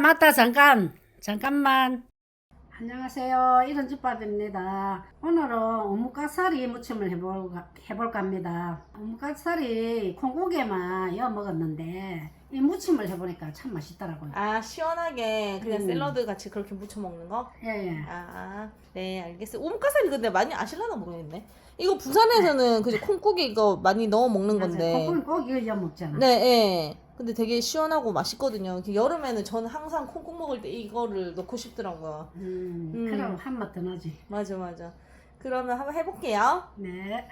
맞다 잠깐 잠깐만 안녕하세요 이런 집밥입니다 오늘은 어묵가사리 무침을 해볼, 해볼까 합니다 어묵가사리 콩고기에만 이어 먹었는데 이 무침을 해보니까 참 맛있더라고요 아 시원하게 그냥 음. 샐러드 같이 그렇게 무쳐 먹는 거? 예예 아, 네, 알겠어요. 오므카살이 근데 많이 아실라나 모르겠네. 이거 부산에서는 그죠 콩국에 이거 많이 넣어 먹는 건데. 콩고기 꼭 이어 먹잖아 네, 예. 근데 되게 시원하고 맛있거든요. 그 여름에는 저는 항상 콩국 먹을 때 이거를 넣고 싶더라고요. 음, 음. 그럼 한맛 더 나지 맞아, 맞아. 그러면 한번 해볼게요. 네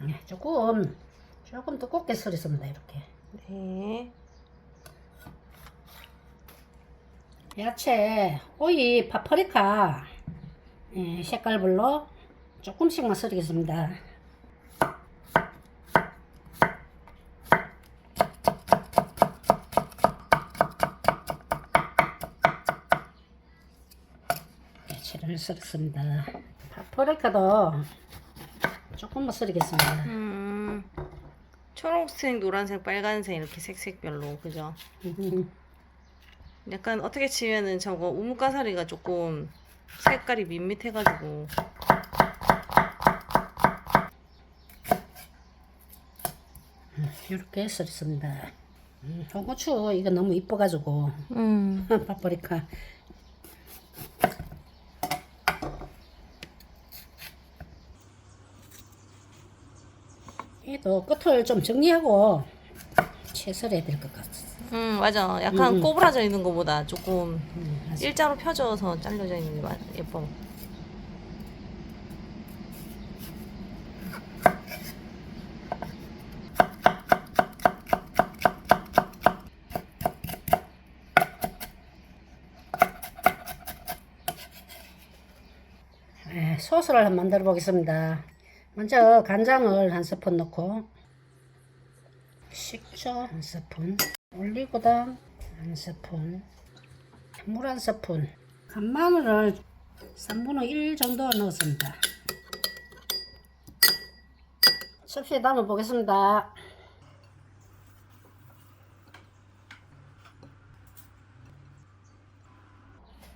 네, 조금 조금 두껍게 썰었습니다 이렇게 네. 야채, 오이, 파프리카 예, 색깔별로 조금씩만 썰겠습니다. 야채를 썰었습니다. 파프리카도 조금만 썰겠습니다. 음, 초록색, 노란색, 빨간색 이렇게 색색별로 그죠? 음, 약간 어떻게 치면은 저거 우뭇가사리가 조금 색깔이 밋밋해가지고 이렇게 썰었습니다. 음, 홍고추 이거 너무 이뻐가지고 음. 파프리카 얘도 끝을 좀 정리하고 채썰어야 될 것 같아. 음 맞아 약간 음, 음. 꼬부라져 있는 것보다 조금 음, 맞아. 일자로 펴져서 잘려져 있는 게 마- 예뻐 네, 소스를 한번 만들어 보겠습니다. 먼저 간장을 한 스푼 넣고 식초 한 스푼, 올리고당 한 스푼, 물 한 스푼, 간마늘을 3분의 1 정도 넣었습니다. 접시에 담아 보겠습니다.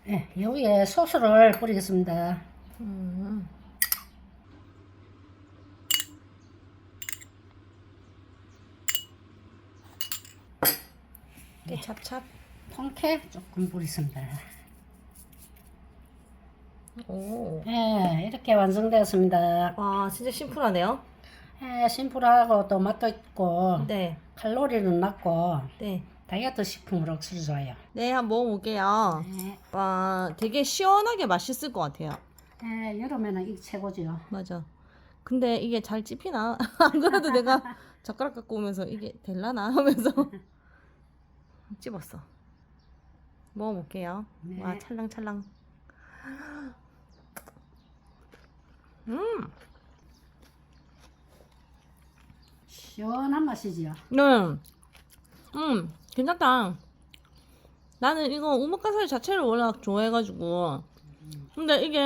네, 여기에 소스를 뿌리겠습니다. 음. 찹찹 통깨 조금 뿌리겠습니다. 오. 네, 이렇게 완성되었습니다. 와 진짜 심플하네요 네, 심플하고 또 맛도 있고 네 칼로리는 낮고 네. 다이어트 식품으로 아주 좋아요. 네, 한번 먹어볼게요. 네, 와, 되게 시원하게 맛있을 것 같아요. 네, 여름에는 이게 최고지요. 맞아. 근데 이게 잘 찝히나? 안 그래도 내가 젓가락 갖고 오면서 이게 될라나 하면서 찝었어. 먹어볼게요. 네. 와, 찰랑찰랑. 음, 시원한 맛이지요. 네. 음, 괜찮다. 나는 이거 우뭇가사리 자체를 워낙 좋아해가지고. 근데 이게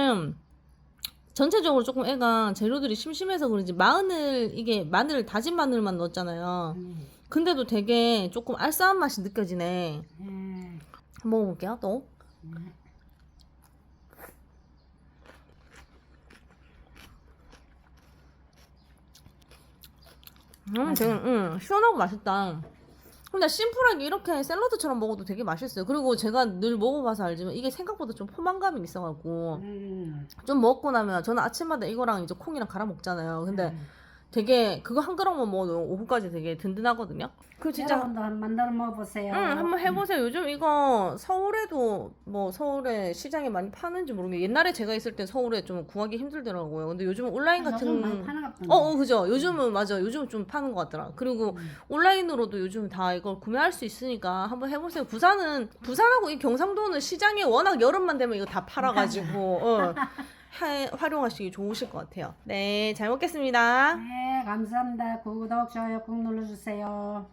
전체적으로 조금 애가 재료들이 심심해서 그런지 마늘, 이게 마늘, 다진 마늘만 넣었잖아요. 음, 근데도 되게 조금 알싸한 맛이 느껴지네. 네, 한번 먹어볼게요, 또. 네. 음, 되게, 음, 시원하고 맛있다. 근데 심플하게 이렇게 샐러드처럼 먹어도 되게 맛있어요. 그리고 제가 늘 먹어봐서 알지만 이게 생각보다 좀 포만감이 있어갖고 음, 좀 먹고 나면 저는 아침마다 이거랑 이제 콩이랑 갈아 먹잖아요. 근데 음. 되게 그거 한 그릇만 먹어도 오후까지 되게 든든하거든요. 그 진짜 여러분도 한번 만들어 먹어보세요. 응, 한번 해보세요. 요즘 이거 서울에도 뭐 서울에 시장에 많이 파는지 모르겠는데 옛날에 제가 있을 때 서울에 좀 구하기 힘들더라고요. 근데 요즘 온라인 요즘 아, 많이 같은 파는 것 같던데. 어, 어, 그죠. 요즘은 맞아. 요즘 좀 파는 것 같더라. 그리고 음. 온라인으로도 요즘 다 이걸 구매할 수 있으니까 한번 해보세요. 부산은 부산하고 이 경상도는 시장에 워낙 여름만 되면 이거 다 팔아가지고 어, 하- 활용하시기 좋으실 것 같아요. 네, 잘 먹겠습니다. 네, 감사합니다. 구독, 좋아요 꾹 눌러주세요.